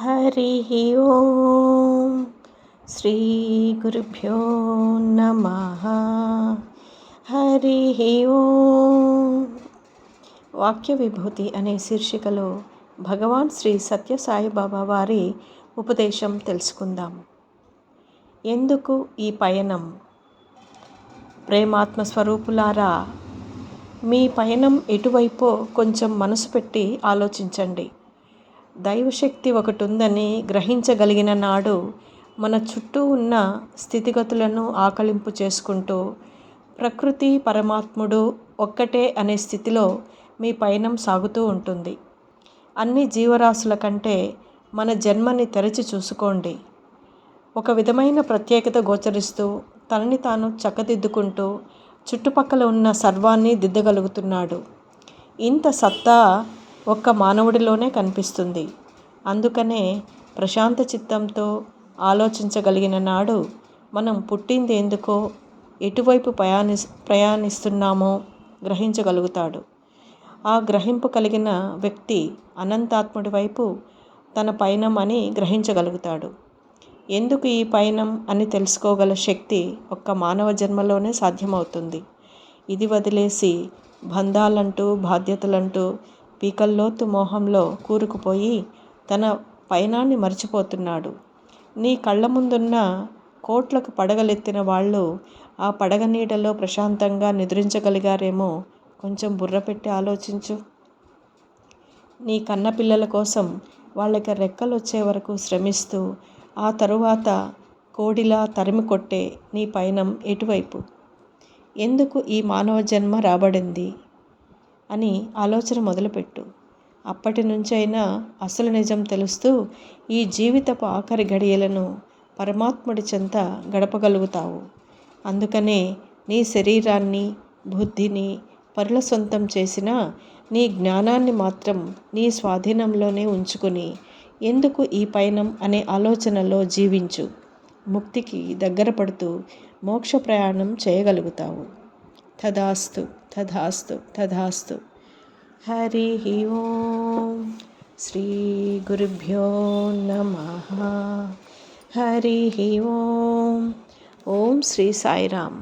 హరి ఓం శ్రీ గురుభ్యో నమ. హరి ఓం. వాక్య విభూతి అనే శీర్షికలో భగవాన్ శ్రీ సత్య సాయిబాబా వారి ఉపదేశం తెలుసుకుందాం. ఎందుకు ఈ పయనం? ప్రేమాత్మ స్వరూపులారా మీ పయనం ఎటువైపో కొంచెం మనసు పెట్టి ఆలోచించండి. దైవశక్తి ఒకటి ఉందని గ్రహించగలిగిన నాడు మన చుట్టూ ఉన్న స్థితిగతులను ఆకలింపు చేసుకుంటూ ప్రకృతి పరమాత్ముడు ఒక్కటే అనే స్థితిలో మీ పయనం సాగుతూ ఉంటుంది. అన్ని జీవరాశుల కంటే మన జన్మని తెరచి చూసుకోండి. ఒక విధమైన ప్రత్యేకత గోచరిస్తూ తనని తాను చక్కదిద్దుకుంటూ చుట్టుపక్కల ఉన్న సర్వాన్ని దిద్దగలుగుతున్నాడు. ఇంత సత్తా ఒక్క మానవుడిలోనే కనిపిస్తుంది. అందుకనే ప్రశాంత చిత్తంతో ఆలోచించగలిగిన నాడు మనం పుట్టింది ఎందుకో ఎటువైపు ప్రయాణి ప్రయాణిస్తున్నామో గ్రహించగలుగుతాడు. ఆ గ్రహింపు కలిగిన వ్యక్తి అనంతాత్ముడి వైపు తన పయనం అని గ్రహించగలుగుతాడు. ఎందుకు ఈ పయనం అని తెలుసుకోగల శక్తి ఒక్క మానవ జన్మలోనే సాధ్యమవుతుంది. ఇది వదిలేసి బంధాలంటూ బాధ్యతలంటూ పీకల్లోతు మోహంలో కూరుకుపోయి తన పయనాన్ని మర్చిపోతున్నాడు. నీ కళ్ళ ముందున్న కోట్లకు పడగలెత్తిన వాళ్ళు ఆ పడగ నీడలో ప్రశాంతంగా నిద్రించగలిగారేమో కొంచెం బుర్ర పెట్టి ఆలోచించు. నీ కన్న పిల్లల కోసం వాళ్ళకి రెక్కలు వచ్చే వరకు శ్రమిస్తూ ఆ తరువాత కోడిలా తరిమి కొట్టే నీ పయనం ఎటువైపు? ఎందుకు ఈ మానవ జన్మ రాబడింది? అని ఆలోచన మొదలుపెట్టు. అప్పటి నుంచైనా అసలు నిజం తెలుస్తూ ఈ జీవితపు ఆఖరి గడియలను పరమాత్ముడి చెంత గడపగలుగుతావు. అందుకనే నీ శరీరాన్ని బుద్ధిని పరుల సొంతం చేసిన నీ జ్ఞానాన్ని మాత్రం నీ స్వాధీనంలోనే ఉంచుకుని ఎందుకు ఈ పయనం అనే ఆలోచనలో జీవించు. ముక్తికి దగ్గర పడుతూ మోక్ష ప్రయాణం చేయగలుగుతావు. తదాస్తు. తథాస్తు తథాస్తు హరి ఓం శ్రీ గురుభ్యో నమ హరి ఓం ఓం శ్రీ సాయిరామ్